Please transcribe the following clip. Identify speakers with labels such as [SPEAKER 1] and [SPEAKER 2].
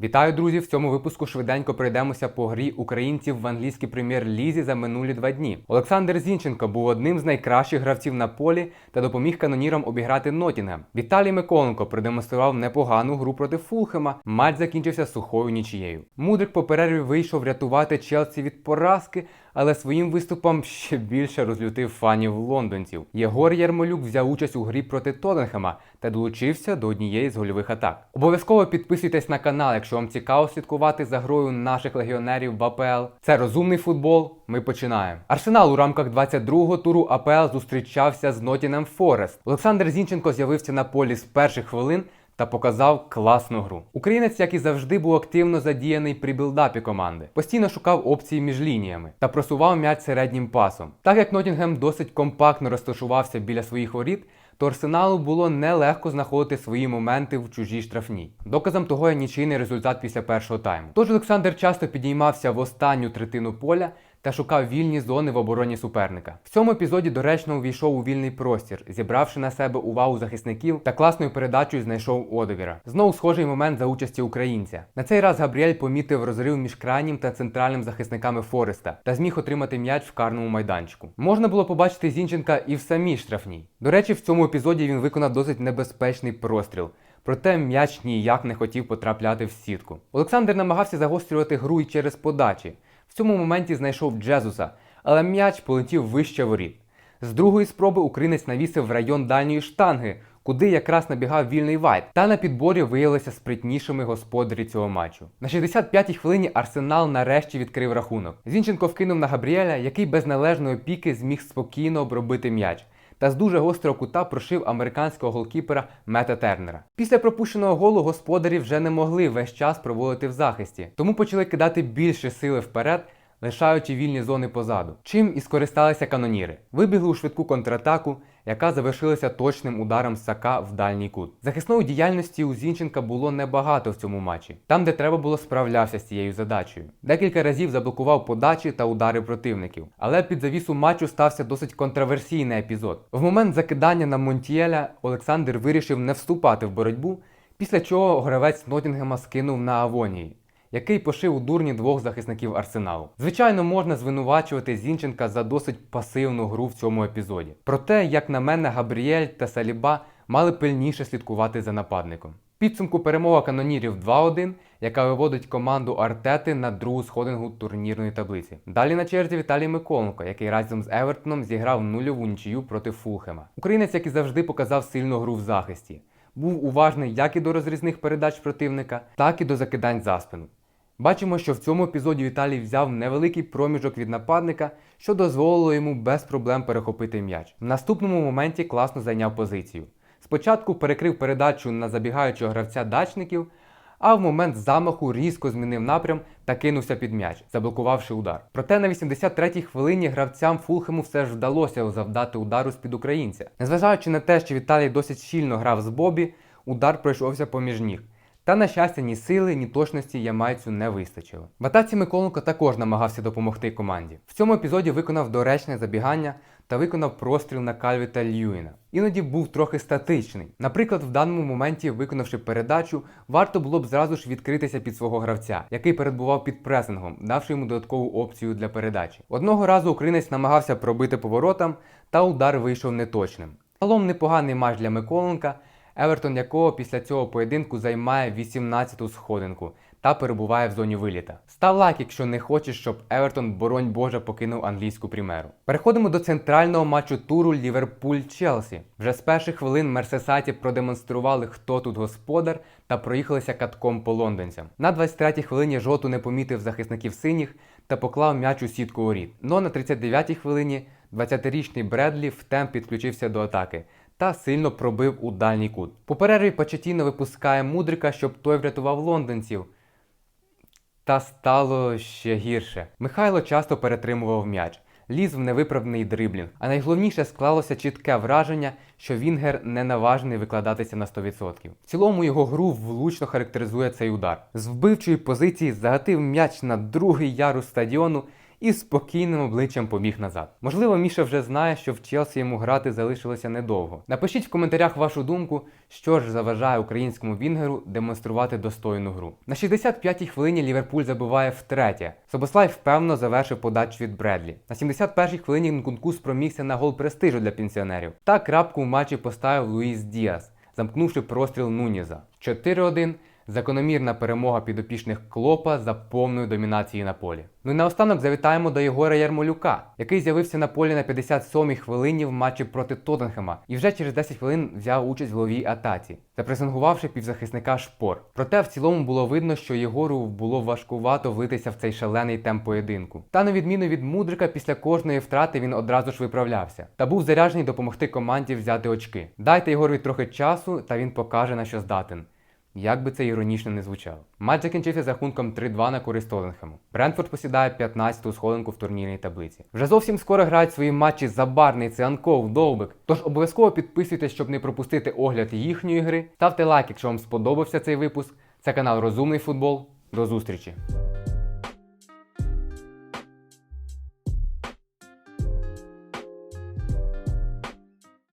[SPEAKER 1] Вітаю, друзі! В цьому випуску швиденько пройдемося по грі українців в англійській прем'єр-лізі за минулі два дні. Олександр Зінченко був одним з найкращих гравців на полі та допоміг канонірам обіграти Нотінгем. Віталій Миколенко продемонстрував непогану гру проти Фулхема. Матч закінчився сухою нічією. Мудрик по перерві вийшов рятувати Челсі від поразки, але своїм виступом ще більше розлютив фанів лондонців. Єгор Ярмолюк взяв участь у грі проти Тоттенхема та долучився до однієї з гольових атак. Обов'язково підписуйтесь на канал, якщо вам цікаво слідкувати за грою наших легіонерів в АПЛ. Це розумний футбол. Ми починаємо. Арсенал у рамках 22-го туру АПЛ зустрічався з Нотінем Форест. Олександр Зінченко з'явився на полі з перших хвилин. Та показав класну гру. Українець, як і завжди, був активно задіяний при білдапі команди, постійно шукав опції між лініями та просував м'яч середнім пасом. Так як Нотінгем досить компактно розташувався біля своїх воріт, то арсеналу було нелегко знаходити свої моменти в чужій штрафній. Доказом того є нічийний результат після першого тайму. Тож Олександр часто підіймався в останню третину поля. Та шукав вільні зони в обороні суперника. В цьому епізоді доречно увійшов у вільний простір, зібравши на себе увагу захисників та класною передачею знайшов Одовіра. Знову схожий момент за участі українця. На цей раз Габріель помітив розрив між крайнім та центральним захисниками Фореста та зміг отримати м'яч в карному майданчику. Можна було побачити Зінченка і в самій штрафній. До речі, в цьому епізоді він виконав досить небезпечний простріл. Проте м'яч ніяк не хотів потрапляти в сітку. Олександр намагався загострювати гру і через подачі. В цьому моменті знайшов Джезуса, але м'яч полетів вище воріт. З другої спроби українець навісив в район дальньої штанги, куди якраз набігав вільний вайт, та на підборі виявилися спритнішими господарі цього матчу. На 65-й хвилині Арсенал нарешті відкрив рахунок. Зінченко вкинув на Габріеля, який без належної опіки зміг спокійно обробити м'яч. Та з дуже гострого кута прошив американського голкіпера Мета Тернера. Після пропущеного голу господарі вже не могли весь час проводити в захисті, тому почали кидати більше сили вперед, лишаючи вільні зони позаду. Чим і скористалися каноніри. Вибігли у швидку контратаку, яка завершилася точним ударом Сака в дальній кут. Захисної діяльності у Зінченка було небагато в цьому матчі. Там, де треба було, справлявся з цією задачею. Декілька разів заблокував подачі та удари противників. Але під завісу матчу стався досить контроверсійний епізод. В момент закидання на Монтієля Олександр вирішив не вступати в боротьбу, після чого гравець Нотінгема скинув на Авонії який пошив у дурні двох захисників арсеналу. Звичайно, можна звинувачувати Зінченка за досить пасивну гру в цьому епізоді. Проте, як на мене, Габріель та Саліба мали пильніше слідкувати за нападником. Підсумку перемога канонірів 2-1, яка виводить команду Артети на другу сходингу турнірної таблиці. Далі на черзі Віталій Миколенко, який разом з Евертоном зіграв нульову нічию проти Фулхема. Українець, як і завжди, показав сильну гру в захисті. Був уважний як і до розрізних передач противника, так і до закидань за спину. Бачимо, що в цьому епізоді Віталій взяв невеликий проміжок від нападника, що дозволило йому без проблем перехопити м'яч. В наступному моменті класно зайняв позицію. Спочатку перекрив передачу на забігаючого гравця дачників, а в момент замаху різко змінив напрям та кинувся під м'яч, заблокувавши удар. Проте на 83-й хвилині гравцям Фулхему все ж вдалося завдати удару з-під українця. Незважаючи на те, що Віталій досить щільно грав з Бобі, удар пройшовся поміж ніг. Та, на щастя, ні сили, ні точності ямайцю не вистачило. В атаці Миколенко також намагався допомогти команді. В цьому епізоді виконав доречне забігання та виконав простріл на Кальвіта Льюіна. Іноді був трохи статичний. Наприклад, в даному моменті, виконавши передачу, варто було б зразу ж відкритися під свого гравця, який перебував під пресингом, давши йому додаткову опцію для передачі. Одного разу українець намагався пробити поворотам, та удар вийшов неточним. Загалом непоганий матч для Миколенка. Евертон якого після цього поєдинку займає 18-ту сходинку та перебуває в зоні виліта. Став лайк, якщо не хочеш, щоб Евертон, боронь Боже, покинув англійську примеру. Переходимо до центрального матчу туру Ліверпуль-Челсі. Вже з перших хвилин мерсесайті продемонстрували, хто тут господар, та проїхалися катком по лондонцям. На 23-й хвилині жовту не помітив захисників синіх та поклав м'яч у сітку воріт. Но на 39-й хвилині 20-річний Бредлі в темп підключився до атаки та сильно пробив у дальній кут. По перерві Почетіно випускає мудрика, щоб той врятував лондонців. Та стало ще гірше. Михайло часто перетримував м'яч, ліз в невиправний дриблінг. А найголовніше склалося чітке враження, що Вінгер не наважений викладатися на 100%. В цілому його гру влучно характеризує цей удар. З вбивчої позиції загатив м'яч на другий ярус стадіону і спокійним обличчям побіг назад. Можливо, Міша вже знає, що в Челсі йому грати залишилося недовго. Напишіть в коментарях вашу думку, що ж заважає українському вінгеру демонструвати достойну гру. На 65-й хвилині Ліверпуль забиває втретє. Собослай впевнено завершив подачу від Бредлі. На 71-й хвилині Нкунку спромігся на гол престижу для пенсіонерів. Та крапку в матчі поставив Луїс Діас, замкнувши простріл Нуніза. 4-1 Закономірна перемога підопічних Клопа за повною домінацією на полі. Ну і наостанок завітаємо до Єгора Ярмолюка, який з'явився на полі на 57-й хвилині в матчі проти Тоттенхема і вже через 10 хвилин взяв участь в ловій атаці, запресингувавши півзахисника шпор. Проте в цілому було видно, що Єгору було важкувато влитися в цей шалений темп поєдинку. Та на відміну від Мудрика, після кожної втрати він одразу ж виправлявся та був заряджений допомогти команді взяти очки. Дайте Єгорові трохи часу, та він покаже на що здатен. Як би це іронічно не звучало. Матч закінчився з рахунком 3-2 на користь Тоттенхему. Брентфорд посідає 15-ту сходинку в турнірній таблиці. Вже зовсім скоро грають свої матчі Забарний, Цианков, Довбик. Тож обов'язково підписуйтесь, щоб не пропустити огляд їхньої гри. Ставте лайк, якщо вам сподобався цей випуск. Це канал Розумний Футбол. До зустрічі!